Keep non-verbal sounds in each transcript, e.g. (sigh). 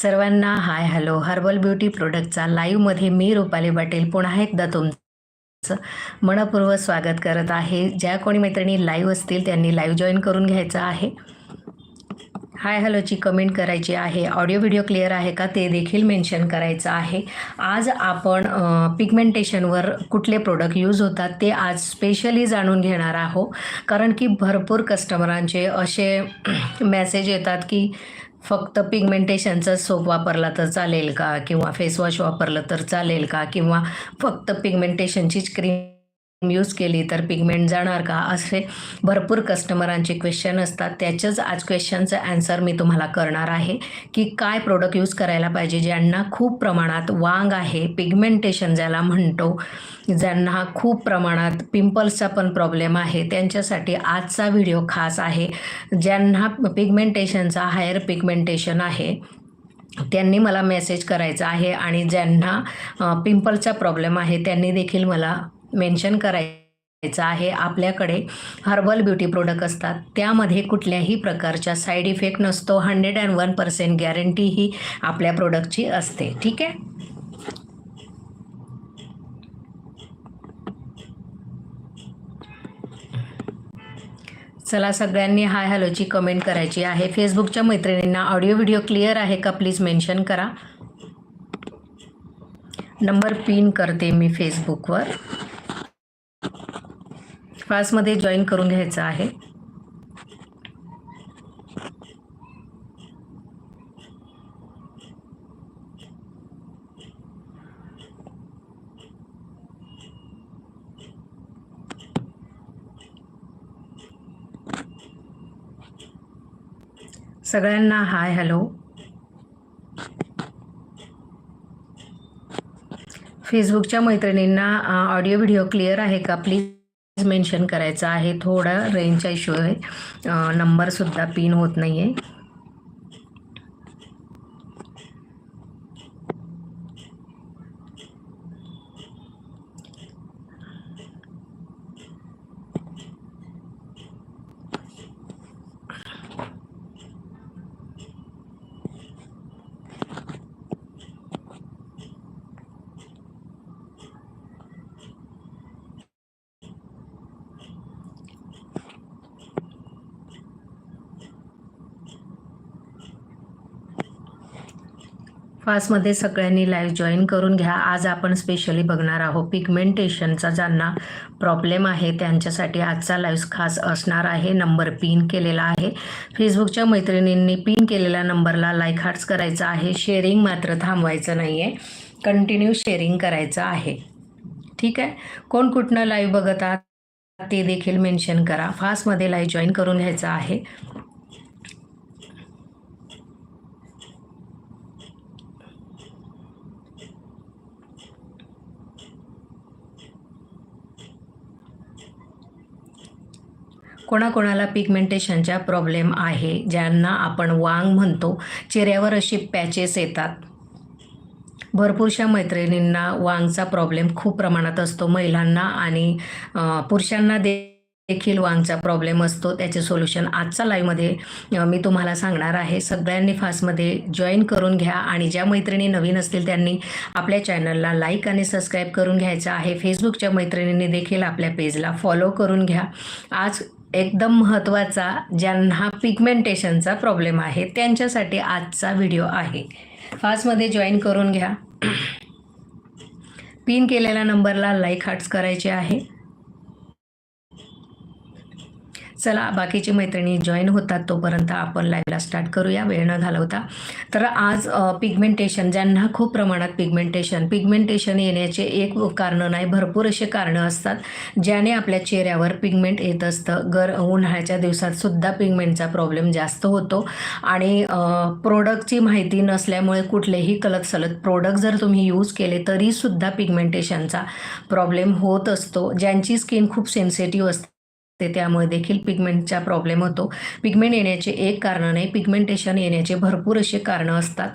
सर्वांना hi hello. Herbal beauty प्रोडक्टचा लाईव्हमध्ये मी रुपाली पाटील पुन्हा एकदा तुमचं मनपूर्वक स्वागत करत आहे. ज्या कोणी मैत्रिणी लाईव्ह असतील त्यांनी लाईव्ह जॉईन करून घ्यायचं आहे. हाय हॅलोची कमेंट करायची आहे. ऑडिओ व्हिडिओ क्लिअर आहे का ते देखील मेन्शन करायचं आहे. आज आपण पिगमेंटेशनवर कुठले प्रोडक्ट यूज होतात ते आज स्पेशली जाणून घेणार आहोत. कारण की भरपूर कस्टमरांचे असे (clears throat) मेसेज येतात की फक्त पिगमेंटेशनचा सोप वापरला तर चालेल का? किंवा फेसवॉश वापरलं तर चालेल का? किंवा फक्त पिगमेंटेशनचीच क्रीम यूज केली तर पिगमेंट जाणार का? असे भरपूर कस्टमरांचे क्वेश्चन असतात. त्याच्याच आज क्वेश्चनचं आन्सर मी तुम्हाला करणार आहे की काय प्रोडक्ट यूज करायला पाहिजे? ज्यांना खूप प्रमाणात वांग आहे पिगमेंटेशन ज्याला म्हणतो ज्यांना खूप प्रमाणात पिंपल्सचा पण प्रॉब्लेम आहे त्यांच्यासाठी आजचा व्हिडिओ खास आहे. ज्यांना पिगमेंटेशनचा हायर पिगमेंटेशन आहे त्यांनी मला मेसेज करायचा आहे आणि ज्यांना पिंपलचा प्रॉब्लेम आहे त्यांनी देखील मला मेन्शन करायचं आहे. आपल्याकडे हर्बल ब्युटी प्रोडक्ट असतात. त्यामध्ये कुठल्याही प्रकारच्या साईड इफेक्ट नसतो. Hundred and one percent guarantee ही आपल्या प्रोडक्टची असते. ठीक आहे? चला सगळ्यांनी हाय हॅलोची कमेंट करायची आहे. फेसबुकच्या मैत्रिणींना ऑडिओ व्हिडिओ क्लिअर आहे का? प्लीज मेन्शन करा. नंबर पिन करते मी फेसबुकवर. क्लासमध्ये जॉईन करून घ्यायचं आहे. सगळ्यांना हाय हॅलो फेसबुकच्या मैत्रिणींना ऑडिओ व्हिडिओ क्लिअर आहे का प्लीज मेन्शन करायचं आहे. थोडा रेंजचा इश्यू आहे. नंबरसुद्धा पिन होत नाही आहे फास्टमध्ये सगळ्यांनी लाईव्ह जॉईन करून घ्या. आज आपण स्पेशली बघणार आहोत पिगमेंटेशनचा ज्यांना प्रॉब्लेम आहे त्यांच्यासाठी आजचा लाईव्ह खास असणार आहे. नंबर पिन केलेला आहे. फेसबुकच्या मैत्रिणींनी पिन केलेल्या नंबरला लाईक हार्ट्स करायचं आहे. शेअरिंग मात्र थांबवायचं नाही आहे कंटिन्यू शेअरिंग करायचं आहे. ठीक आहे? कोण कुठनं लाईव्ह बघत आहात ते देखील मेन्शन करा. फास्टमध्ये लाईव्ह जॉईन करून घ्यायचं आहे. कोणाकोणाला पिगमेंटेशनचा प्रॉब्लेम आहे ज्यांना आपण वांग म्हणतो चेहऱ्यावर अशी पॅचेस येतात. भरपूरशा मैत्रिणींना वांगचा प्रॉब्लेम खूप प्रमाणात असतो. महिलांना आणि पुरुषांना दे देखील वांगचा प्रॉब्लेम असतो. त्याचे सोल्युशन आजच्या लाईव्हमध्ये मी तुम्हाला सांगणार आहे. सगळ्यांनी फास्टमध्ये जॉईन करून घ्या आणि ज्या मैत्रिणी नवीन असतील त्यांनी आपल्या चॅनलला लाईक आणि सबस्क्राईब करून घ्यायचं आहे. फेसबुकच्या मैत्रिणींनी देखील आपल्या पेजला फॉलो करून घ्या. आज एकदम महत्त्वाचा ज्यांना पिगमेंटेशनचा प्रॉब्लेम आहे त्यांच्यासाठी आजचा व्हिडिओ आहे. फास्टमध्ये जॉईन करून घ्या. (clears throat) पिन केलेल्या नंबरला लाईक हार्ट्स करायचे आहे. चला बाकीची मैत्रिणी जॉईन होतात तोपर्यंत आपण लाईव्हला स्टार्ट करूया. वेळ न घालवता. तर आज पिगमेंटेशन ज्यांना खूप प्रमाणात पिगमेंटेशन पिगमेंटेशन येण्याचे एक कारण नाही भरपूर असे कारणं असतात ज्याने आपल्या चेहऱ्यावर पिगमेंट येत असतं. गर उन्हाळ्याच्या दिवसात सुद्धा पिगमेंटचा प्रॉब्लेम जास्त होतो. आणि प्रोडक्टची माहिती नसल्यामुळे कुठलेही कलत सलत प्रोडक्ट जर तुम्ही यूज केले तरीसुद्धा पिगमेंटेशनचा प्रॉब्लेम होत असतो. ज्यांची स्किन खूप सेन्सिटिव्ह असते ते त्यामुळे देखील पिगमेंटचा प्रॉब्लेम होतो. पिगमेंट येण्याचे एक कारण नाही पिगमेंटेशन येण्याचे भरपूर असे कारणं असतात.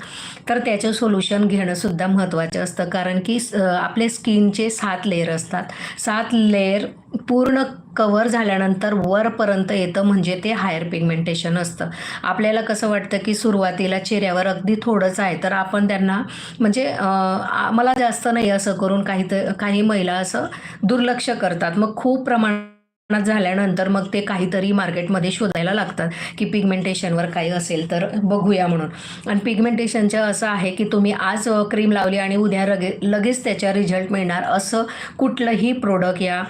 तर त्याचं सोल्युशन घेणं सुद्धा महत्त्वाचं असतं. कारण की आपले स्किनचे सात लेअर असतात. सात लेअर पूर्ण कवर झाल्यानंतर वरपर्यंत येतं म्हणजे ते हायर पिगमेंटेशन असतं. आपल्याला कसं वाटतं की सुरुवातीला चेहऱ्यावर अगदी थोडंच आहे तर आपण त्यांना म्हणजे मला जास्त नाही असं करून काही तर काही महिला असं दुर्लक्ष करतात. मग खूप प्रमाणात झाल्यानंतर मग ते काहीतरी मार्केटमध्ये शोधायला लागतात की पिगमेंटेशनवर काही असेल तर बघूया म्हणून. आणि पिगमेंटेशनचं असं आहे की तुम्ही आज क्रीम लावली आणि उद्या लगे लगेच त्याच्या रिझल्ट मिळणार. असं कुठलंही प्रोडक्ट या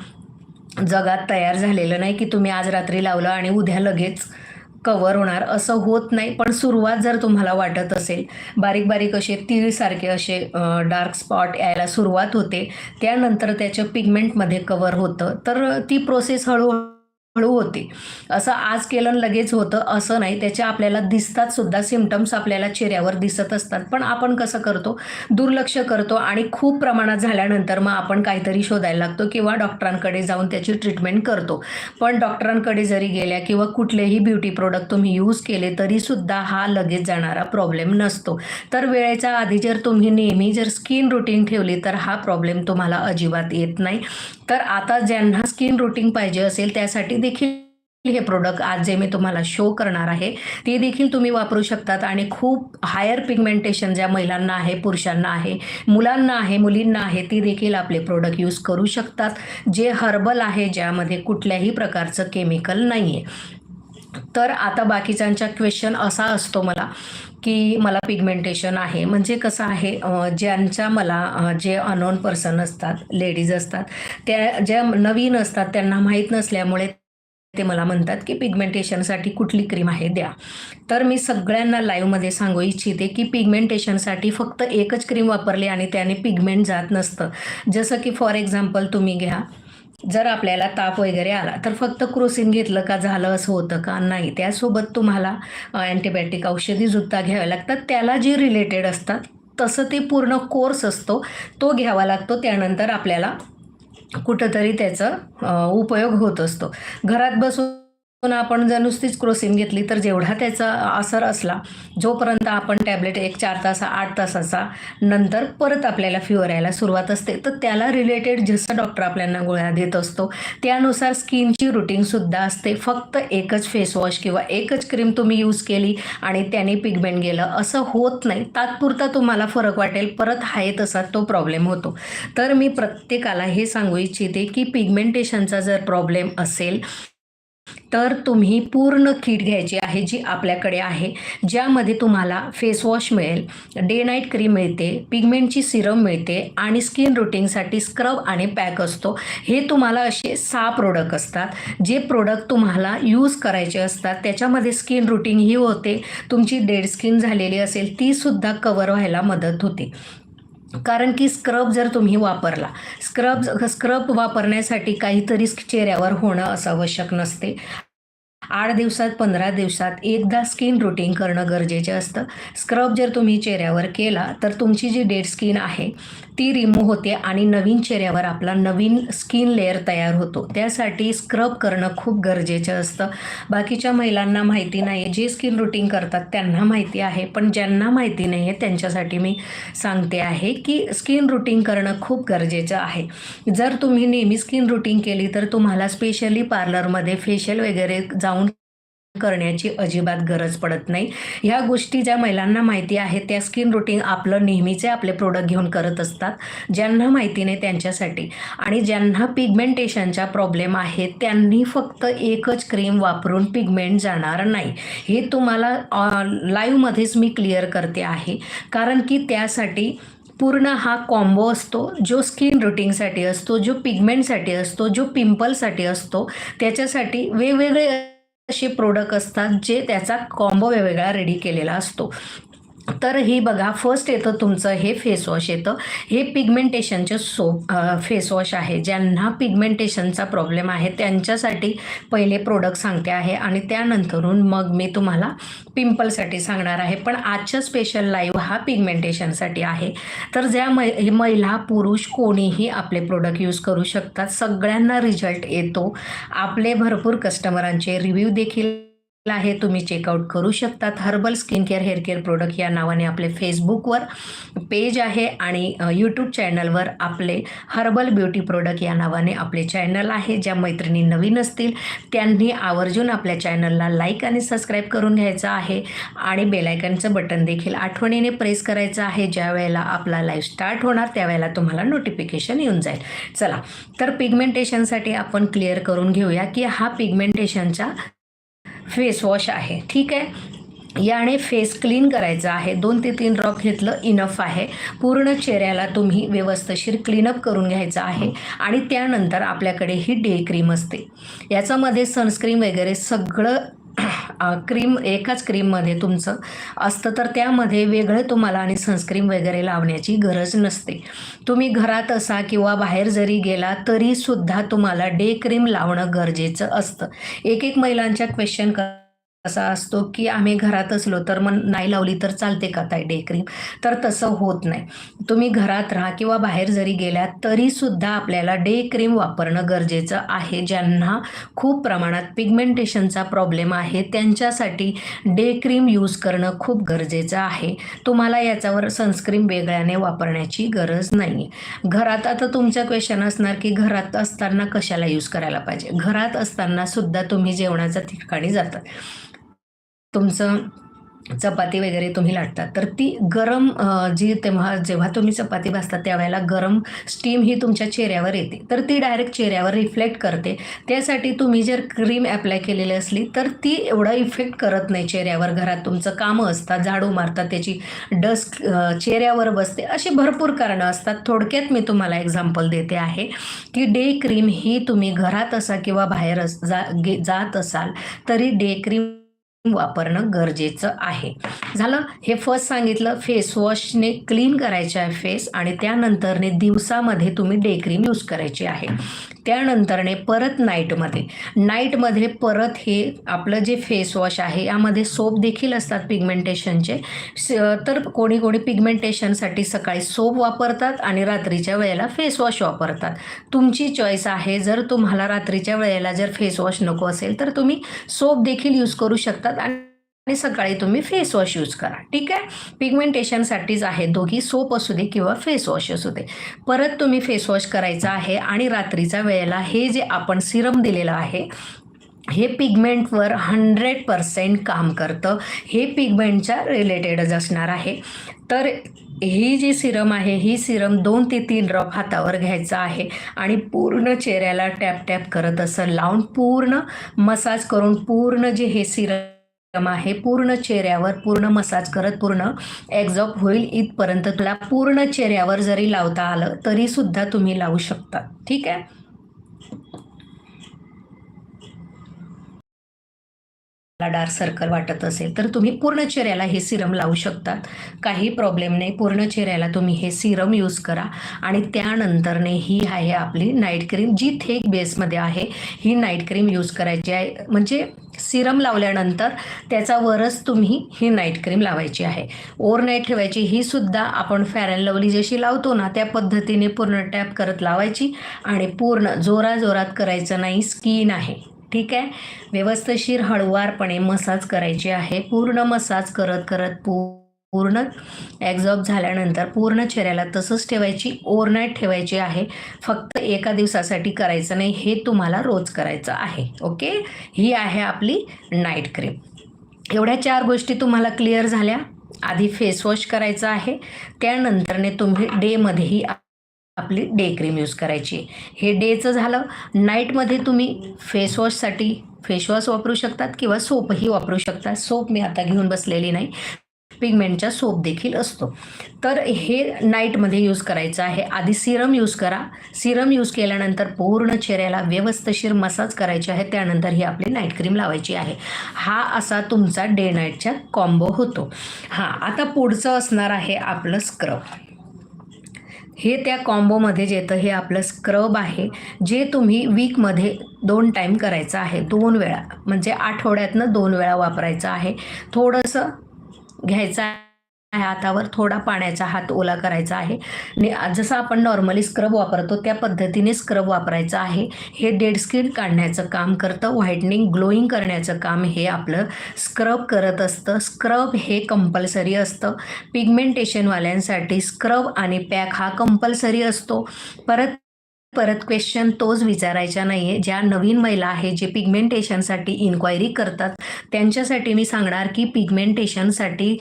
जगात तयार झालेलं नाही की तुम्ही आज रात्री लावलं आणि उद्या लगेच कवर होणार असं होत नाही. पण सुरुवात जर तुम्हाला वाटत असेल बारीक बारीक असे तीळसारखे असे डार्क स्पॉट यायला सुरुवात होते. त्यानंतर त्याच्या पिगमेंटमध्ये कवर होतं. तर ती प्रोसेस हळूहळू हळू होते. असं आज केलं लगेच होतं असं नाही. त्याच्या आपल्याला दिसतात सुद्धा सिमटम्स आपल्याला चेहऱ्यावर दिसत असतात. पण आपण कसं करतो? दुर्लक्ष करतो आणि खूप प्रमाणात झाल्यानंतर मग आपण काहीतरी शोधायला लागतो किंवा डॉक्टरांकडे जाऊन त्याची ट्रीटमेंट करतो. पण डॉक्टरांकडे जरी गेल्या किंवा कुठलेही ब्युटी प्रोडक्ट तुम्ही यूज केले तरी सुद्धा हा लगेच जाणारा प्रॉब्लेम नसतो. तर वेळेच्या आधी जर तुम्ही नेहमी जर स्किन रुटीन ठेवली तर हा प्रॉब्लेम तुम्हाला अजिबात येत नाही. तर आता ज्यांना स्किन रुटीन पाहिजे असेल त्यासाठी देखील हे प्रोडक्ट आज जे मी तुम्हाला शो करणार आहे ते देखील तुम्ही वापरू शकतात. आणि खूप हायर पिगमेंटेशन ज्या महिलांना आहे पुरुषांना आहे मुलांना आहे मुलींना आहे ती देखील आपले प्रोडक्ट यूज करू शकतात. जे हर्बल आहे ज्यामध्ये कुठल्याही प्रकारचं केमिकल नाही आहे तर आता बाकीच्यांचा क्वेश्चन असा असतो मला की मला पिगमेंटेशन आहे. म्हणजे कसं आहे ज्यांच्या मला जे अनोन पर्सन असतात लेडीज असतात त्या ज्या नवीन असतात त्यांना माहीत नसल्यामुळे ते मला म्हणतात की पिगमेंटेशनसाठी कुठली क्रीम आहे द्या. तर मी सगळ्यांना लाईव्हमध्ये सांगू इच्छिते की पिगमेंटेशनसाठी फक्त एकच क्रीम वापरली आणि त्याने पिगमेंट जात नसतं. जसं की फॉर एक्झाम्पल तुम्ही घ्या जर आपल्याला ताप वगैरे आला तर फक्त क्रोसिन घेतलं का झालं असं होतं का? नाही. त्यासोबत तुम्हाला अँटीबायोटिक औषधी सुद्धा घ्याव्या लागतात. त्याला जे रिलेटेड असतात तसं ते पूर्ण कोर्स असतो. तो घ्यावा लागतो. त्यानंतर आपल्याला कुठंतरी त्याचा उपयोग होत असतो. घरात बसून आपण जर नुसतीच क्रोसिन घेतली तर जेवढा त्याचा असर असला जोपर्यंत आपण टॅबलेट एक चार तासा आठ तासाचा नंतर परत आपल्याला फिवर यायला सुरुवात असते तर त्याला रिलेटेड जसं डॉक्टर आपल्याला गोळ्या देत असतो त्यानुसार स्किनची रुटीनसुद्धा असते. फक्त एकच फेसवॉश किंवा एकच क्रीम तुम्ही यूज केली आणि त्याने पिगमेंट गेलं असं होत नाही. तात्पुरता तुम्हाला फरक वाटेल परत आहे तसा तो प्रॉब्लेम होतो. तर मी प्रत्येकाला हे सांगू इच्छिते की पिगमेंटेशनचा जर प्रॉब्लेम असेल तर तुम्ही पूर्ण किट घ्यायची आहे जी आपल्याकडे आहे ज्यामध्ये तुम्हाला फेसवॉश मिळेल डे नाईट क्रीम मिळते पिगमेंटची सिरम मिळते आणि स्किन रुटीनसाठी स्क्रब आणि पॅक असतो. हे तुम्हाला असे सहा प्रोडक्ट असतात. जे प्रोडक्ट तुम्हाला यूज करायचे असतात त्याच्यामध्ये स्किन रुटीन ही होते. तुमची डेड स्किन झालेली असेल तीसुद्धा कवर व्हायला मदत होते. कारण की स्क्रब जर तुम्ही वापरला स्क्रब स्क्रब वापरण्यासाठी काहीतरी चेहऱ्यावर होणं असं आवश्यक नसते. आठ दिवसात पंधरा दिवसात एकदा स्किन रुटीन करणं गरजेचं असतं. स्क्रब जर तुम्ही चेहऱ्यावर केला तर तुमची जी डेड स्किन आहे ती रिमूव्ह होते आणि नवीन चेहऱ्यावर आपला नवीन स्किन लेअर तयार होतो. त्यासाठी स्क्रब करणं खूप गरजेचं असतं. बाकीच्या महिलांना माहिती नाही जे स्किन रुटीन करतात त्यांना माहिती आहे. पण ज्यांना माहिती नाही आहे त्यांच्यासाठी मी सांगते आहे की स्किन रुटीन करणं खूप गरजेचं आहे. जर तुम्ही नेहमी स्किन रुटीन केली तर तुम्हाला स्पेशली पार्लरमध्ये फेशियल वगैरे जाऊन करण्याची अजिबात गरज पडत नाही. ह्या गोष्टी ज्या महिलांना माहिती आहेत त्या स्किन रुटीन आपलं नेहमीचे आपले प्रोडक्ट घेऊन करत असतात ज्यांना माहिती नाही त्यांच्यासाठी. आणि ज्यांना पिगमेंटेशनचा प्रॉब्लेम आहे त्यांनी फक्त एकच क्रीम वापरून पिगमेंट जाणार नाही. हे तुम्हाला लाईव्हमध्येच मी क्लिअर करते आहे. कारण की त्यासाठी पूर्ण हा कॉम्बो असतो जो स्किन रुटीनसाठी असतो जो पिगमेंटसाठी असतो जो पिंपलसाठी असतो त्याच्यासाठी वेगवेगळे असे प्रोडक्ट असतात जे त्याचा कॉम्बो वेगवेगळा रेडी केलेला असतो. तर हे बघा फर्स्ट येतं तुमचं हे फेसवॉश येतं. हे पिगमेंटेशनचे सोप फेसवॉश आहे. ज्यांना पिगमेंटेशनचा प्रॉब्लेम आहे त्यांच्यासाठी पहिले प्रोडक्ट सांगते आहे आणि त्यानंतरून मग मी तुम्हाला पिंपलसाठी सांगणार आहे. पण आजच्या स्पेशल लाईव्ह हा पिगमेंटेशनसाठी आहे. तर ज्या मै महिला पुरुष कोणीही आपले प्रोडक्ट यूज करू शकतात सगळ्यांना रिझल्ट येतो. आपले भरपूर कस्टमरांचे रिव्ह्यू देखील आहे तुम्ही चेकआउट करू शकतात. Herbal skin care hair care product या नावाने आपले फेसबुकवर पेज आहे आणि यूट्यूब चॅनलवर आपले हर्बल ब्युटी प्रोडक्ट या नावाने आपले चॅनल आहे. ज्या मैत्रिणी नवीन असतील त्यांनी आवर्जून आपल्या चॅनलला लाईक आणि सबस्क्राईब करून घ्यायचं आहे आणि बेलायकनचं बटन देखील आठवणीने प्रेस करायचं आहे. ज्या वेळेला आपला लाईव्ह स्टार्ट होणार त्यावेळेला तुम्हाला नोटिफिकेशन येऊन जाईल. चला तर पिगमेंटेशनसाठी आपण क्लिअर करून घेऊया की हा पिगमेंटेशनचा फेस वॉश आहे ठीक आहे? याने फेस क्लीन करायचा आहे. दोन ते तीन ड्रॉप घेतलं इनफ आहे. पूर्ण चेहऱ्याला तुम्ही व्यवस्थशीर क्लीनअप करून घ्यायचं आहे आणि त्यानंतर आपल्याकडे ही डे क्रीम असते. याच्यामध्ये सनस्क्रीन वगैरे सगळं क्रीम एकाच क्रीममध्ये तुमचं असतं तर त्यामध्ये वेगळं तुम्हाला आणि सनस्क्रीम वगैरे लावण्याची गरज नसते. तुम्ही घरात असा किंवा बाहेर जरी गेला तरीसुद्धा तुम्हाला डे क्रीम लावणं गरजेचं असतं. एक एक महिलांच्या क्वेश्चन असा असतो की आम्ही घरात असलो तर मग नाही लावली तर चालते का ताई डे क्रीम तर तसं होत नाही. तुम्ही घरात राहा किंवा बाहेर जरी गेल्या तरीसुद्धा आपल्याला डे क्रीम वापरणं गरजेचं आहे. ज्यांना खूप प्रमाणात पिगमेंटेशनचा प्रॉब्लेम आहे त्यांच्यासाठी डे क्रीम यूज करणं खूप गरजेचं आहे. तुम्हाला याच्यावर सनस्क्रीम वेगळ्याने वापरण्याची गरज नाही घरात आता तुमचं क्वेश्चन असणार की घरात असताना कशाला यूज करायला पाहिजे? घरात असताना सुद्धा तुम्ही जेवणाच्या ठिकाणी जातात. तुमचं चपाती वगैरे तुम्ही लाटतात. तर ती गरम जी तेव्हा जेव्हा तुम्ही चपाती भाजता त्यावेळेला गरम स्टीम ही तुमच्या चेहऱ्यावर येते. तर ती डायरेक्ट चेहऱ्यावर रिफ्लेक्ट करते. त्यासाठी तुम्ही जर क्रीम अप्लाय केलेली असली तर ती एवढा इफेक्ट करत नाही चेहऱ्यावर. घरात तुमचं कामं असतात झाडू मारतात त्याची डस्ट चेहऱ्यावर बसते. अशी भरपूर कारणं असतात. थोडक्यात मी तुम्हाला एक्झाम्पल देते आहे की डे क्रीम ही तुम्ही घरात असा किंवा बाहेर जा जात असाल तरी डे क्रीम वापरणं गरजेचं आहे. झालं? हे फर्स्ट सांगितलं फेस वॉशने क्लीन करायचे आहे फेस आणि त्यानंतरने दिवसामध्ये तुम्ही डे क्रीम यूज करायची आहे. त्यानंतरने परत नाईटमध्ये नाईटमध्ये परत हे आपलं जे फेस वॉश आहे यामध्ये सोप देखील असतात पिगमेंटेशनचे तर कोणी कोणी पिगमेंटेशनसाठी सकाळी सोप वापरतात आणि रात्रीच्या वेळेला फेस वॉश वापरतात. तुमची चॉईस आहे. जर तुम्हाला रात्रीच्या वेळेला जर फेस वॉश नको असेल तर तुम्ही सोप देखील यूज करू शकता. आणि आणि सकाळी तुम्ही फेस वॉश यूज करा. ठीक आहे? पिगमेंटेशनसाठीच आहे दोघी. सोप असू दे किंवा फेस वॉश असू दे. परत तुम्ही फेस वॉश करायचा आहे आणि रात्रीच्या वेळेला हे जे आपण सिरम दिलेलं आहे हे पिगमेंटवर हंड्रेड पर्सेंट काम करतं. हे पिगमेंटच्या रिलेटेडच असणार आहे. तर ही जी सिरम आहे ही सिरम दोन ते तीन ड्रॉप हातावर घ्यायचं आहे आणि पूर्ण चेहऱ्याला टॅप टॅप करत असं लावून पूर्ण मसाज करून पूर्ण जे हे सिरम आहे पूर्ण चेहऱ्यावर पूर्ण मसाज करत पूर्ण एक्झॉप होईल इथपर्यंत तुला पूर्ण चेहऱ्यावर जरी लावता आलं तरी सुद्धा तुम्ही लावू शकता. ठीक आहे? डार्क सर्कल वाटत असेल तर तुम्ही पूर्ण चेहऱ्याला हे सिरम लावू शकतात काही प्रॉब्लेम नाही पूर्ण चेहऱ्याला तुम्ही हे सिरम यूज करा. आणि त्यानंतरने ही आहे आपली नाईट क्रीम जी थेक बेसमध्ये आहे ही नाईट क्रीम यूज करायची आहे. म्हणजे सिरम लावल्यानंतर त्याचा वरच तुम्ही ही नाईट क्रीम लावायची आहे. ओर नाईट ठेवायची ही सुद्धा आपण फॅरन लवली जशी लावतो ना त्या पद्धतीने पूर्ण टॅप करत लावायची. आणि पूर्ण जोराजोरात करायचं नाही स्किन आहे. ठीक आहे? व्यवस्थशीर हळुवारपणे मसाज करायची आहे. पूर्ण मसाज करत करत पूर्ण एक्झॉब झाल्यानंतर पूर्ण चेहऱ्याला तसंच ठेवायची ओव्हरनाईट ठेवायची आहे. फक्त एका दिवसासाठी करायचं नाही हे तुम्हाला रोज करायचं आहे. ओके? ही आहे आपली नाईट क्रीम एवढ्या चार गोष्टी तुम्हाला क्लिअर झाल्या. आधी फेस वॉश करायचं आहे. त्यानंतरने तुम्ही डेमध्येही आपली डे क्रीम यूज करायची हे डेचं झालं नाईटमध्ये तुम्ही फेसवॉशसाठी फेसवॉश वापरू शकतात किंवा सोपही वापरू शकतात सोप मी आता घेऊन बसलेली नाही. पिगमेंटचा सोप देखील असतो. तर हे नाईटमध्ये यूज करायचं आहे. आधी सिरम यूज करा. सिरम यूज केल्यानंतर पूर्ण चेहऱ्याला व्यवस्थशीर मसाज करायचे आहे. त्यानंतर ही आपली नाईट क्रीम लावायची आहे. हा असा तुमचा डे नाईटचा कॉम्बो होतो. हां आता पुढचं असणार आहे आपलं स्क्रब हे त्या कॉम्बोमध्ये येतं हे आपलं स्क्रब आहे जे तुम्ही वीकमध्ये दोन टाईम करायचं आहे दोन वेळा. म्हणजे आठवड्यातनं दोन वेळा वापरायचं आहे. थोडंसं घ्यायचं आहे हातावर थोडा पाण्याचा हात ओला करायचा आहे. जसं आपण नॉर्मली स्क्रब वापरतो त्या पद्धतीने स्क्रब वापरायचं आहे. हे डेड स्किन काढण्याचं काम करतं. व्हाईटनिंग ग्लोईंग करण्याचं काम हे आपलं स्क्रब करत असतं. स्क्रब हे कंपल्सरी असतं. पिगमेंटेशनवाल्यांसाठी स्क्रब आणि पॅक हा कंपल्सरी असतो. परत परत क्वेश्चन तोच विचारायचा नाही आहे ज्या नवीन महिला आहे जे पिगमेंटेशनसाठी इन्क्वायरी करतात त्यांच्यासाठी मी सांगणार की पिगमेंटेशनसाठी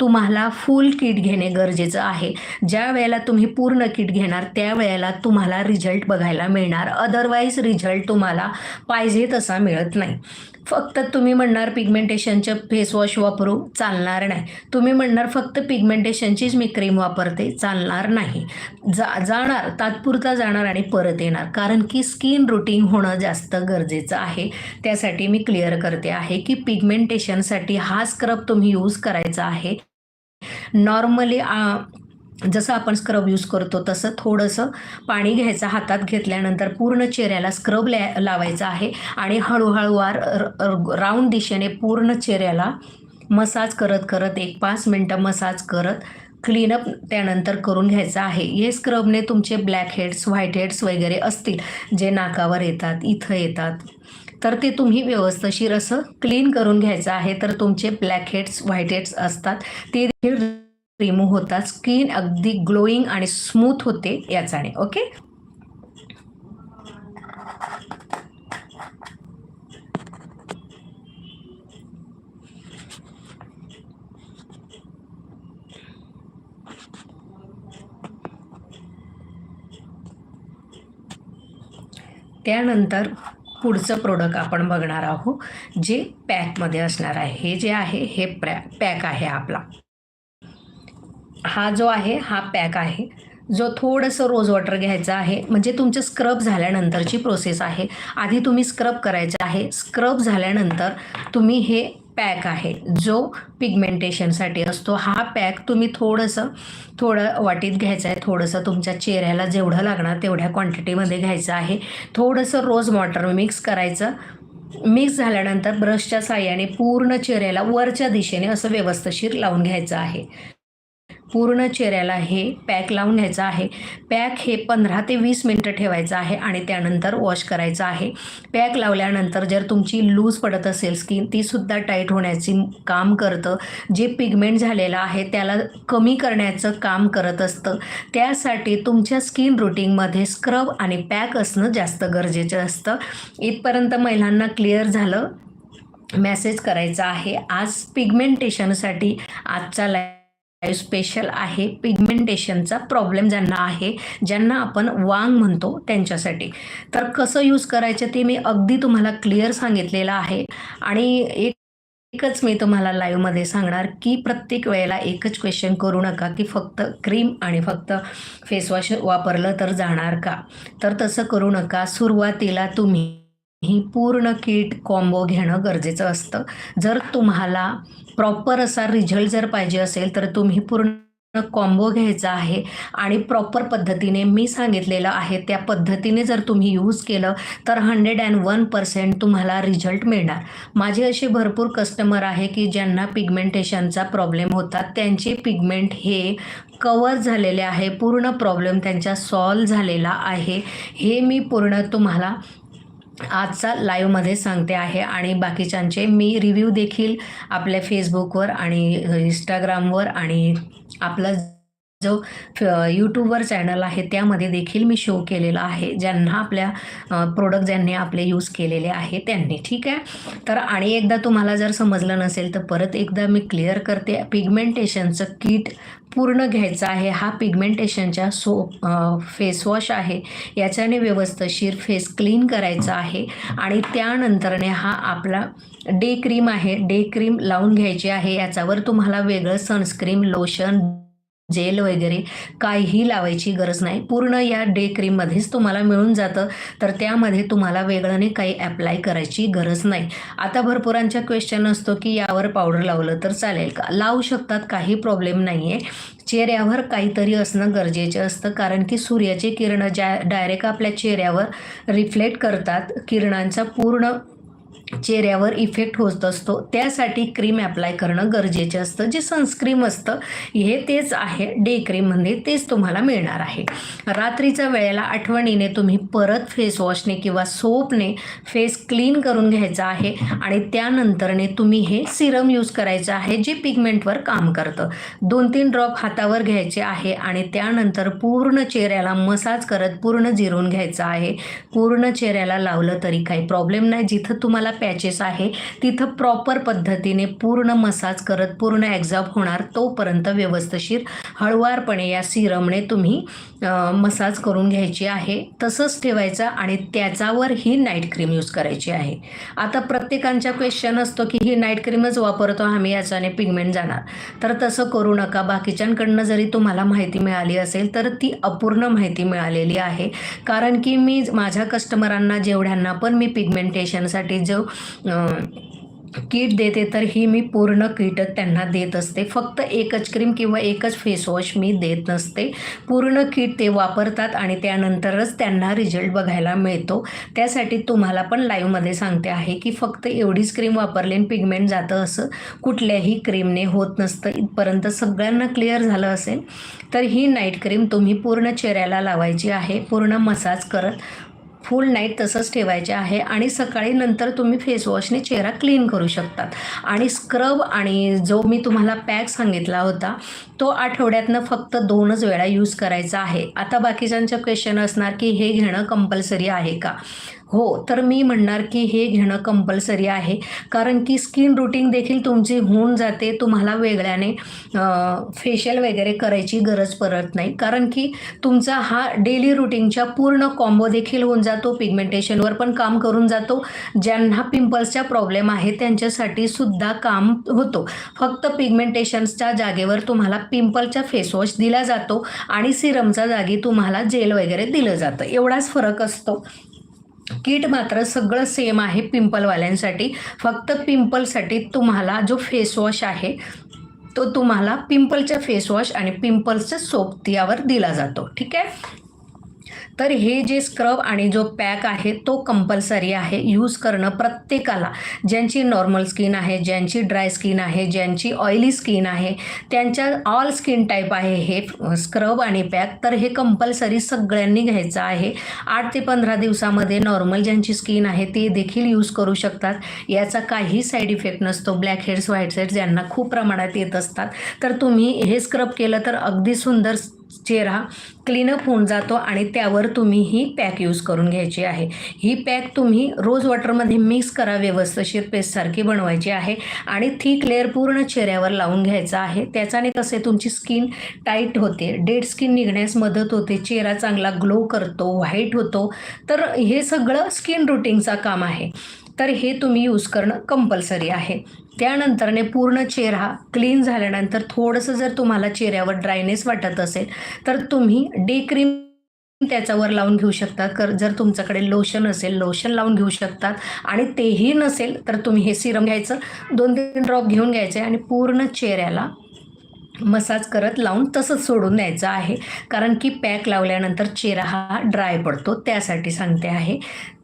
तुम्हाला फुल किट घेणे गरजेचं आहे. ज्या वेळेला तुम्ही पूर्ण किट घेणार त्या वेळेला तुम्हाला रिझल्ट बघायला मिळणार. अदरवाईज रिझल्ट तुम्हाला पाहिजे तसा मिळत नाही. फक्त तुम्ही म्हणणार पिगमेंटेशनचं फेसवॉश वापरू चालणार नाही. तुम्ही म्हणणार फक्त पिगमेंटेशनचीच मी क्रीम वापरते चालणार नाही. जा जाणार तात्पुरता जाणार आणि परत येणार. कारण की स्किन रुटीन होणं जास्त गरजेचं आहे. त्यासाठी मी क्लिअर करते आहे की पिगमेंटेशनसाठी हा स्क्रब तुम्ही यूज करायचा आहे. नॉर्मली जसं आपण स्क्रब यूज करतो तसं थोडंसं पाणी घ्यायचं हातात घेतल्यानंतर पूर्ण चेहऱ्याला स्क्रब ला लावायचा आहे आणि हळूहळूवार राऊंड दिशेने पूर्ण चेहऱ्याला मसाज करत करत एक पाच मिनटं मसाज करत क्लीनअप त्यानंतर करून घ्यायचं आहे. हे स्क्रबने तुमचे ब्लॅक हेड्स व्हाईट हेड्स वगैरे असतील जे नाकावर येतात इथं येतात तर ते तुम्ही व्यवस्थशीर असं क्लीन करून घ्यायचं आहे. तर तुमचे ब्लॅक हेड्स व्हाईट हेड्स असतात ते देखील रिमूव्ह होतात स्किन अगदी ग्लोईंग आणि स्मूथ होते याचाने ओके त्यानंतर पुढचं प्रोडक्ट आपण बघणार आहोत जे पॅकमध्ये असणार आहे. हे जे आहे हे प्रॅ पॅक आहे आपला. हा जो आहे हा पॅक आहे. जो थोडंसं रोज वॉटर घ्यायचं आहे म्हणजे तुमचं स्क्रब झाल्यानंतरची प्रोसेस आहे. आधी तुम्ही स्क्रब करायचं आहे. स्क्रब झाल्यानंतर तुम्ही हे पॅक आहे. जो पिगमेंटेशनसाठी असतो हा पॅक तुम्ही थोडंसं थोडं वाटीत घ्यायचं आहे. थोडंसं तुमच्या चेहऱ्याला जेवढं लागणार तेवढ्या क्वांटिटीमध्ये घ्यायचं आहे. थोडंसं रोज वॉटर मिक्स करायचं. मिक्स झाल्यानंतर ब्रशच्या साह्याने पूर्ण चेहऱ्याला वरच्या दिशेने असं व्यवस्थशीर लावून घ्यायचं आहे. पूर्ण चेहऱ्याला हे पॅक लावून घ्यायचं आहे. पॅक हे पंधरा ते वीस मिनटं ठेवायचं आहे आणि त्यानंतर वॉश करायचं आहे. पॅक लावल्यानंतर जर तुमची लूज पडत असेल स्किन तीसुद्धा टाईट होण्याची काम करतं. जे पिगमेंट झालेलं आहे त्याला कमी करण्याचं काम करत असतं. त्यासाठी तुमच्या स्किन रुटीनमध्ये स्क्रब आणि पॅक असणं जास्त गरजेचं असतं. इथपर्यंत महिलांना क्लिअर झालं. मेसेज करायचा आहे. आज पिगमेंटेशनसाठी आजचा लाय स्पेशल आहे पिगमेंटेशनचा प्रॉब्लेम ज्यांना आहे ज्यांना आपण वांग म्हणतो त्यांच्यासाठी. तर कसं यूज करायचं ते मी अगदी तुम्हाला क्लिअर सांगितलेलं आहे. आणि एक एकच मी तुम्हाला लाईव्हमध्ये सांगणार की प्रत्येक वेळेला एकच क्वेश्चन करू नका की फक्त क्रीम आणि फक्त फेसवॉश वापरलं तर जाणार का? तर तसं करू नका. सुरुवातीला तुम्ही ही पूर्ण किट कॉम्बो घेणं गरजेचं असतं. जर तुम्हाला प्रॉपर असा रिझल्ट जर पाहिजे असेल तर तुम्ही पूर्ण कॉम्बो घ्यायचा आहे आणि प्रॉपर पद्धतीने मी सांगितलेलं आहे त्या पद्धतीने जर तुम्ही यूज केलं तर हंड्रेड अँड वन पर्सेंट तुम्हाला रिझल्ट मिळणार. माझे असे भरपूर कस्टमर आहे की ज्यांना पिगमेंटेशनचा प्रॉब्लेम होता त्यांचे पिगमेंट हे कवर झालेले आहे पूर्ण प्रॉब्लेम त्यांचा सॉल्व झालेला आहे. हे मी पूर्ण तुम्हाला आजचा लाईव्हमध्ये सांगते आहे आणि बाकीच्यांचे मी रिव्ह्यू देखील आपल्या फेसबुकवर आणि इंस्टाग्रामवर आणि आपलं जो यूट्यूबवर चॅनल आहे त्यामध्ये देखील मी शो केलेला आहे ज्यांना आपल्या प्रोडक्ट ज्यांनी आपले यूज केलेले आहे त्यांनी ठीक आहे? तर आणि एकदा तुम्हाला जर समजलं नसेल तर परत एकदा मी क्लिअर करते. पिगमेंटेशनचं किट पूर्ण घ्यायचं आहे. हा पिगमेंटेशनच्या सोप फेसवॉश आहे. याच्याने व्यवस्थशीर फेस क्लीन करायचा आहे. आणि त्यानंतरने हा आपला डे क्रीम आहे. डे क्रीम लावून घ्यायची आहे. याच्यावर तुम्हाला वेगळं सनस्क्रीम लोशन जेल वगैरे काहीही लावायची गरज नाही. पूर्ण या डे क्रीममध्येच तुम्हाला मिळून जातं. तर त्यामध्ये तुम्हाला वेगळ्याने काही अप्लाय करायची गरज नाही. आता भरपूरांचा क्वेश्चन असतो की यावर पावडर लावलं तर चालेल का? लावू शकतात काही प्रॉब्लेम नाही आहे चेहऱ्यावर काहीतरी असणं गरजेचं असतं. कारण की सूर्याचे किरण ज्या डायरेक्ट आपल्या चेहऱ्यावर रिफ्लेक्ट करतात. किरणांचा पूर्ण चेहऱ्यावर इफेक्ट होत असतो. त्यासाठी क्रीम अप्लाय करणं गरजेचं असतं. जे सनस्क्रीम असतं हे तेच आहे. डे क्रीममध्ये तेच तुम्हाला मिळणार आहे. रात्रीच्या वेळेला आठवणीने तुम्ही परत फेस वॉशने किंवा सोपने फेस क्लीन करून घ्यायचा आहे आणि त्यानंतरने तुम्ही हे सिरम यूज करायचं आहे जे पिगमेंटवर काम करतं. दोन तीन ड्रॉप हातावर घ्यायचे आहे आणि त्यानंतर पूर्ण चेहऱ्याला मसाज करत पूर्ण जिरून घ्यायचं आहे. पूर्ण चेहऱ्याला लावलं तरी काही प्रॉब्लेम नाही. जिथं तुम्हाला पॅचेस आहे तिथं प्रॉपर पद्धतीने पूर्ण मसाज करत पूर्ण ॲक्झॉब होणार तोपर्यंत व्यवस्थिशीर हळुवारपणे या सिरमने तुम्ही मसाज करून घ्यायची आहे तसंच ठेवायचं आणि त्याच्यावर ही नाईट क्रीम यूज करायची आहे. आता प्रत्येकांचा क्वेश्चन असतो की ही नाईट क्रीमच वापरतो आम्ही याच्याने पिगमेंट जाणार. तर तसं करू नका. बाकीच्यांकडनं जरी तुम्हाला माहिती मिळाली असेल तर ती अपूर्ण माहिती मिळालेली आहे. कारण की मी माझ्या कस्टमरांना जेवढ्यांना पण मी पिगमेंटेशनसाठी जो किट देते तर ही मी पूर्ण किटच त्यांना देत असते. फक्त एकच क्रीम किंवा एकच फेसवॉश मी देत नसते. पूर्ण किट ते वापरतात आणि त्यानंतरच त्यांना रिझल्ट बघायला मिळतो. त्यासाठी तुम्हाला पण लाईव्हमध्ये सांगते आहे की फक्त एवढीच क्रीम वापरली पिगमेंट जातं असं कुठल्याही क्रीमने होत नसतं. इथपर्यंत सगळ्यांना क्लिअर झालं असेल तर ही नाईट क्रीम तुम्ही पूर्ण चेहऱ्याला लावायची आहे. पूर्ण मसाज करत फुल नाईट तसंच ठेवायचे आहे आणि सकाळी नंतर तुम्ही फेसवॉशने चेहरा क्लीन करू शकतात. आणि स्क्रब आणि जो मी तुम्हाला पॅक सांगितला होता तो आठवड्यातनं फक्त दोनच वेळा यूज करायचा आहे. आता बाकीच्यांचं क्वेश्चन असणार की हे घेणं कंपल्सरी आहे का? हो तर मी म्हणणार की हे घेणं कंपल्सरी आहे. कारण की स्किन रुटीन देखील तुमची होऊन जाते तुम्हाला वेगळ्याने फेशियल वगैरे करायची गरज पडत नाही. कारण की तुमचा हा डेली रुटीनच्या पूर्ण कॉम्बो देखील होऊन जातो पिगमेंटेशनवर पण काम करून जातो. ज्यांना पिंपल्सचा प्रॉब्लेम आहे त्यांच्यासाठी सुद्धा काम होतो. फक्त पिगमेंटेशन्सच्या जागेवर तुम्हाला पिंपलचा फेसवॉश दिला जातो आणि सिरमच्या जागी तुम्हाला जेल वगैरे दिलं जातं. एवढाच फरक असतो. किट मात्र सगळं सेम आहे पिंपलवाल्यांसाठी. फक्त पिंपलसाठी तुम्हाला जो फेसवॉश आहे तो तुम्हाला पिंपलच्या फेसवॉश आणि पिंपल्सच्या सोप यावर दिला जातो. ठीक आहे? तर हे जे स्क्रब आणि जो पॅक आहे तो कंपल्सरी आहे. यूज करणं प्रत्येकाला. ज्यांची नॉर्मल स्किन आहे ज्यांची ड्राय स्किन आहे ज्यांची ऑइली स्किन आहे त्यांच्या ऑल स्किन टाईप आहे हे स्क्रब आणि पॅक तर हे कंपल्सरी सगळ्यांनी घ्यायचं आहे. आठ ते पंधरा दिवसामध्ये नॉर्मल ज्यांची स्किन आहे ते देखील यूज करू शकतात. याचा काही साईड इफेक्ट नसतो. ब्लॅक हेड्स व्हाईट हेड्स ज्यांना खूप प्रमाणात येत असतात. तर तुम्ही हे स्क्रब केलं तर अगदी सुंदर चेहरा क्लीनअप होऊन जातो आणि त्यावर तुम्ही ही पॅक यूज करून घ्यायची आहे. ही पॅक तुम्ही रोज वॉटरमध्ये मिक्स करा व्यवस्थिशीर पेस्टसारखी बनवायची आहे आणि थिक लेअर पूर्ण चेहऱ्यावर लावून घ्यायचा आहे. त्याच्याने कसे तुमची स्किन टाईट होते. डेड स्किन निघण्यास मदत होते. चेहरा चांगला ग्लो करतो व्हाईट होतो. तर हे सगळं स्किन रुटीनचा काम आहे. तर हे तुम्ही यूज करणं कंपल्सरी आहे. त्यानंतरने पूर्ण चेहरा क्लीन झाल्यानंतर थोडंसं जर तुम्हाला चेहऱ्यावर ड्रायनेस वाटत असेल तर तुम्ही डे क्रीम त्याच्यावर लावून घेऊ शकतात. कर जर तुमच्याकडे लोशन असेल लोशन लावून घेऊ शकतात. आणि तेही नसेल तर तुम्ही हे सिरम घ्यायचं. दोन तीन ड्रॉप घेऊन घ्यायचे आणि पूर्ण चेहऱ्याला मसाज करत लावून तसंच सोडून द्यायचं आहे. कारण की पॅक लावल्यानंतर चेहरा हा ड्राय पडतो. त्यासाठी सांगते आहे.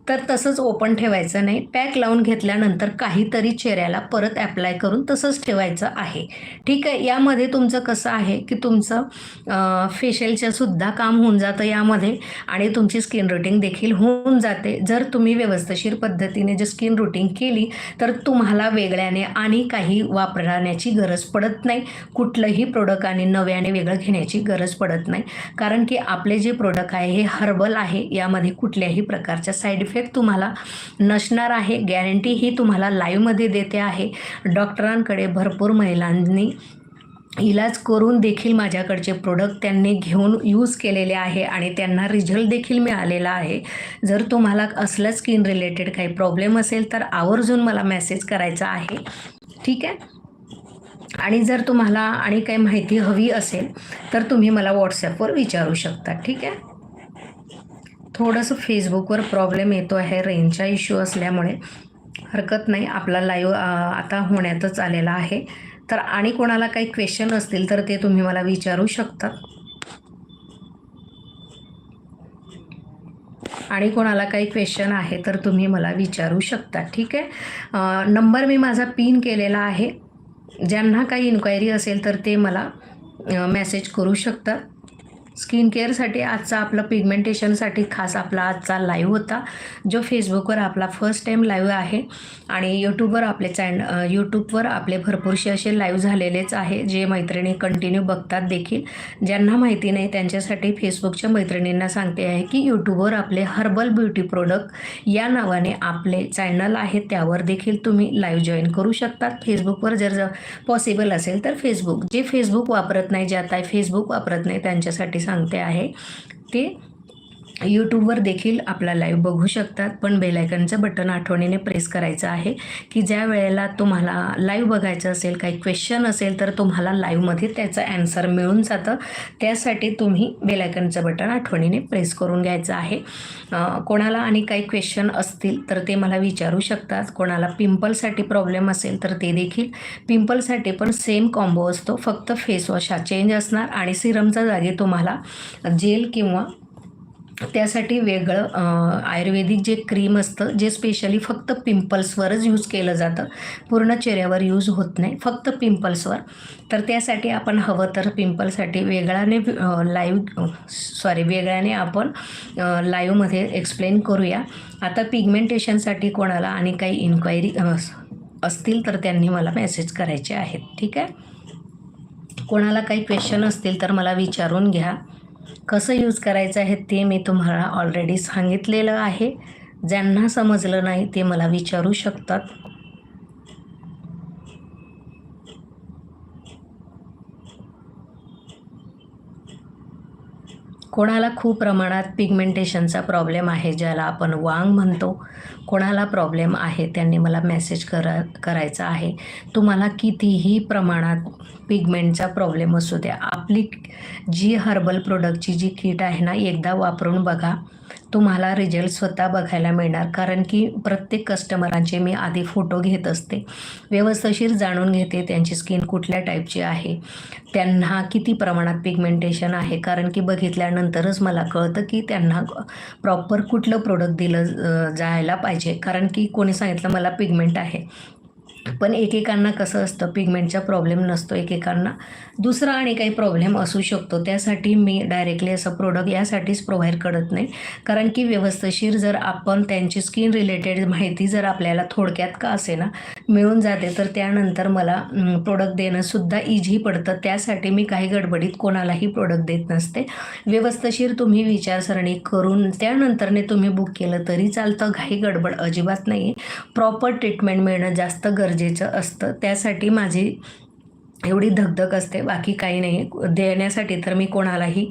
तर तसंच ओपन ठेवायचं नाही. पॅक लावून घेतल्यानंतर काहीतरी चेहऱ्याला परत ॲप्लाय करून तसंच ठेवायचं आहे. ठीक आहे? यामध्ये तुमचं कसं आहे की तुमचं फेशियलचं सुद्धा काम होऊन जातं यामध्ये आणि तुमची स्किन रुटीन देखील होऊन जाते. जर तुम्ही व्यवस्थशीर पद्धतीने जर स्किन रुटीन केली तर तुम्हाला वेगळ्याने आणि काही वापरण्याची गरज पडत नाही. कुठलंही प्रोडक्ट आणि नव्याने वेगळं घेण्याची गरज पडत नाही. कारण की आपले जे प्रोडक्ट आहे हे हर्बल आहे. यामध्ये कुठल्याही प्रकारच्या साईड इफेक्ट तुम्हाला नसणार आहे. गॅरंटी ही तुम्हाला लाईव्हमध्ये देते आहे. डॉक्टरांकडे भरपूर महिलांनी इलाज करून देखील माझ्याकडचे प्रोडक्ट त्यांनी घेऊन यूज केलेले आहे आणि त्यांना रिझल्ट देखील मिळालेला आहे. जर तुम्हाला असलं स्किन रिलेटेड काही प्रॉब्लेम असेल तर आवर्जून मला मेसेज करायचा आहे. ठीक आहे? आणि जर तुम्हाला आणि काही माहिती हवी असेल तर तुम्ही मला व्हॉट्सॲपवर विचारू शकता. ठीक आहे? थोडंसं फेसबुकवर प्रॉब्लेम येतो आहे रेंजचा इश्यू असल्यामुळे हरकत नाही. आपला लाईव्ह आता होण्यातच आलेला आहे. तर आणि कोणाला काही क्वेश्चन असतील तर ते तुम्ही मला विचारू शकता. आणि कोणाला काही क्वेश्चन आहे तर तुम्ही मला विचारू शकता. ठीक आहे? नंबर मी माझा पिन केलेला आहे. ज्यांना काही इन्क्वायरी असेल तर ते मला मेसेज करू शकतात स्किन केअरसाठी आजचा आपला पिगमेंटेशनसाठी खास आपला आजचा लाईव्ह होता जो फेसबुकवर आपला फर्स्ट टाईम लाईव्ह आहे. आणि यूट्यूबवर आपले चॅन यूट्यूबवर आपले भरपूरसे असे लाईव्ह झालेलेच आहे जे मैत्रिणी कंटिन्यू बघतात देखील. ज्यांना माहिती नाही त्यांच्यासाठी फेसबुकच्या मैत्रिणींना सांगते आहे की यूट्यूबवर आपले हर्बल ब्युटी प्रोडक्ट या नावाने आपले चॅनल आहे त्यावर देखील तुम्ही लाईव्ह जॉईन करू शकतात. फेसबुकवर जर पॉसिबल असेल तर फेसबुक जे फेसबुक वापरत नाही ज्यात आता फेसबुक वापरत नाही त्यांच्यासाठी सांगते आहे. ते यूट्यूबवर देखील आपला लाईव्ह बघू शकतात. पण बेलायकनचं बटन आठवणीने प्रेस करायचं आहे की ज्या वेळेला तुम्हाला लाईव्ह बघायचं असेल काही क्वेश्चन असेल तर तुम्हाला लाईव्हमध्ये त्याचं ॲन्सर मिळून जातं. त्यासाठी तुम्ही बेलायकनचं बटन आठवणीने प्रेस करून घ्यायचं आहे. कोणाला आणि काही क्वेश्चन असतील तर ते मला विचारू शकतात. कोणाला पिंपलसाठी प्रॉब्लेम असेल तर ते देखील पिंपलसाठी पण सेम कॉम्बो असतो. फक्त फेसवॉश हा चेंज असणार आणि सिरमच्या जागी तुम्हाला जेल किंवा त्यासाठी वेगळं आयुर्वेदिक जे क्रीम असतं जे स्पेशली फक्त पिंपल्सवरच यूज केलं जातं. पूर्ण चेहऱ्यावर यूज होत नाही फक्त पिंपल्सवर तर त्यासाठी आपण हवं तर पिंपलसाठी वेगळ्याने लाईव्ह सॉरी वेगळ्याने आपण लाईव्हमध्ये एक्सप्लेन करूया. आता पिगमेंटेशनसाठी कोणाला आणि काही इन्क्वायरी असतील तर त्यांनी मला मेसेज करायचे आहेत ठीक आहे? कोणाला काही क्वेश्चन असतील तर मला विचारून घ्या. कसं यूज करायचं आहे ते मी तुम्हाला ऑलरेडी सांगितलेलं आहे. ज्यांना समजलं नाही ते मला विचारू शकतात. कोणाला खूप प्रमाणात पिगमेंटेशनचा प्रॉब्लेम आहे ज्याला आपण वांग म्हणतो कोणाला प्रॉब्लेम आहे त्यांनी मला मेसेज करा करायचा आहे. तुम्हाला कितीही प्रमाणात पिगमेंटचा प्रॉब्लेम असू द्या आपली जी हर्बल प्रोडक्टची जी किट आहे ना एकदा वापरून बघा. तुम्हाला रिझल्ट स्वतः बघायला मिळणार. कारण की प्रत्येक कस्टमरांचे मी आधी फोटो घेत असते. व्यवस्थशीर जाणून घेते त्यांची स्किन कुठल्या टाईपची आहे. त्यांना किती प्रमाणात पिगमेंटेशन आहे. कारण की बघितल्यानंतरच मला कळतं की त्यांना प्रॉपर कुठलं प्रोडक्ट दिलं जायला पाहिजे. कारण की कोणी सांगितलं मला पिगमेंट आहे. पण एकेकांना कसं असतं पिगमेंटचा प्रॉब्लेम नसतो एकेकांना. दुसरा आणि काही प्रॉब्लेम असू शकतो. त्यासाठी मी डायरेक्टली असं प्रोडक्ट यासाठीच प्रोव्हाइड करत नाही. कारण की व्यवस्थशीर जर आपण त्यांची स्किन रिलेटेड माहिती जर आपल्याला थोडक्यात का असे ना मिळून जाते तर त्यानंतर मला प्रोडक्ट देणंसुद्धा इझी पडतं. त्यासाठी मी काही गडबडीत कोणालाही प्रोडक्ट देत नसते. व्यवस्थशीर तुम्ही विचारसरणी करून त्यानंतरने तुम्ही बुक केलं तरी चालतं. काही गडबड अजिबात नाही प्रॉपर ट्रीटमेंट मिळणं जास्त गरजेचं गरजेचं असतं. त्यासाठी माझी एवढी धगधग असते. बाकी काही नाही. देण्यासाठी तर मी कोणालाही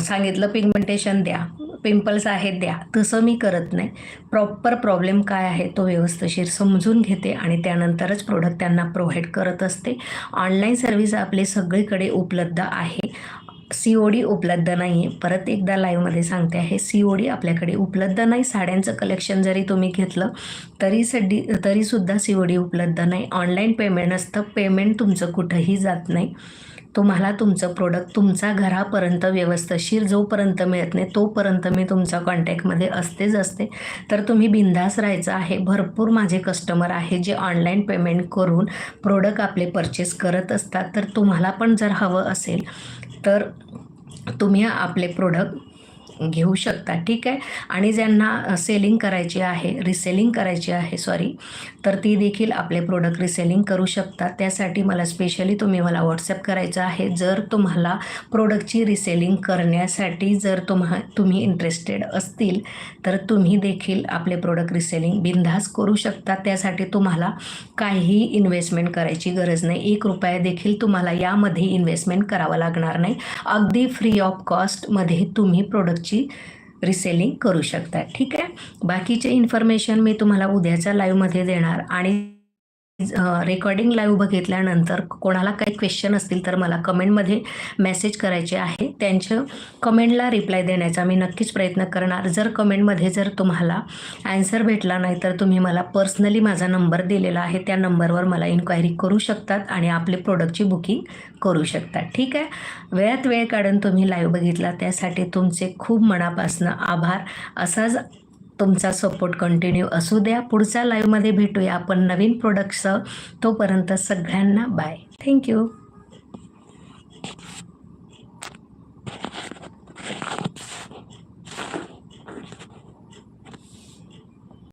सांगितलं पिगमेंटेशन द्या. पिंपल्स आहेत द्या. तसं मी करत नाही. प्रॉपर प्रॉब्लेम काय आहे तो व्यवस्थिशीर समजून घेते आणि त्यानंतरच प्रोडक्ट त्यांना प्रोव्हाइड करत असते. ऑनलाईन सर्व्हिस आपले सगळीकडे उपलब्ध आहे. सी ओ डी उपलब्ध नाही आहे परत एकदा लाईव्हमध्ये सांगते आहे सी ओ डी आपल्याकडे उपलब्ध नाही. साड्यांचं कलेक्शन जरी तुम्ही घेतलं तरी सड्डी तरीसुद्धा सी ओ डी उपलब्ध नाही. ऑनलाईन पेमेंट असतं पेमेंट तुमचं कुठंही जात नाही. तुम्हाला तुमचं प्रोडक्ट तुमचा घरापर्यंत व्यवस्थशीर जोपर्यंत मिळत नाही तोपर्यंत मी तुमच्या कॉन्टॅक्टमध्ये असतेच असते. तर तुम्ही बिंदास राहायचं आहे. भरपूर माझे कस्टमर आहे जे ऑनलाईन पेमेंट करून प्रोडक्ट आपले परचेस करत असतात. तर तुम्हाला पण जर हवं असेल तर तुम्ही आपले प्रोडक्ट घेऊ शकता ठीक आहे? आणि ज्यांना सेलिंग करायची आहे रिसेलिंग करायची आहे सॉरी तर ती देखील आपले प्रोडक्ट रिसेलिंग करू शकता त्यासाठी मला स्पेशली तुम्ही मला व्हॉट्सअप करायचं आहे. जर तुम्हाला प्रोडक्टची रिसेलिंग करण्यासाठी जर तुम्हा तुम्ही इंटरेस्टेड असतील तर तुम्ही देखील आपले प्रोडक्ट रिसेलिंग बिनधास्त करू शकता. त्यासाठी तुम्हाला काहीही इन्व्हेस्टमेंट करायची गरज नाही. एक रुपया देखील तुम्हाला यामध्ये इन्व्हेस्टमेंट करावं लागणार नाही. अगदी फ्री ऑफ कॉस्टमध्ये तुम्ही प्रोडक्ट तुमची रिसेलिंग करू शकता. ठीक आहे? बाकीचे इन्फॉर्मेशन मी तुम्हाला उद्याच्या लाईव्हमध्ये देणार आणि रेकॉर्डिंग लाईव्ह बघितल्यानंतर कोणाला काही क्वेश्चन असतील तर मला कमेंटमध्ये मेसेज करायचे आहे. त्यांच्या कमेंटला रिप्लाय देण्याचा मी नक्कीच प्रयत्न करणार. जर कमेंटमध्ये जर तुम्हाला ॲन्सर भेटला नाही तर तुम्ही मला पर्सनली माझा नंबर दिलेला आहे. त्या नंबरवर मला इन्क्वायरी करू शकतात आणि आपले प्रोडक्टची बुकिंग करू शकतात. ठीक आहे? वेळात वेळ काढून तुम्ही लाईव्ह बघितला. त्यासाठी तुमचे खूप मनापासून आभार. असाच तुमचा सपोर्ट कंटिन्यू असू द्या. पुढच्या लाईव्हमध्ये भेटूया आपण नवीन प्रोडक्टसह तोपर्यंत सगळ्यांना बाय थँक्यू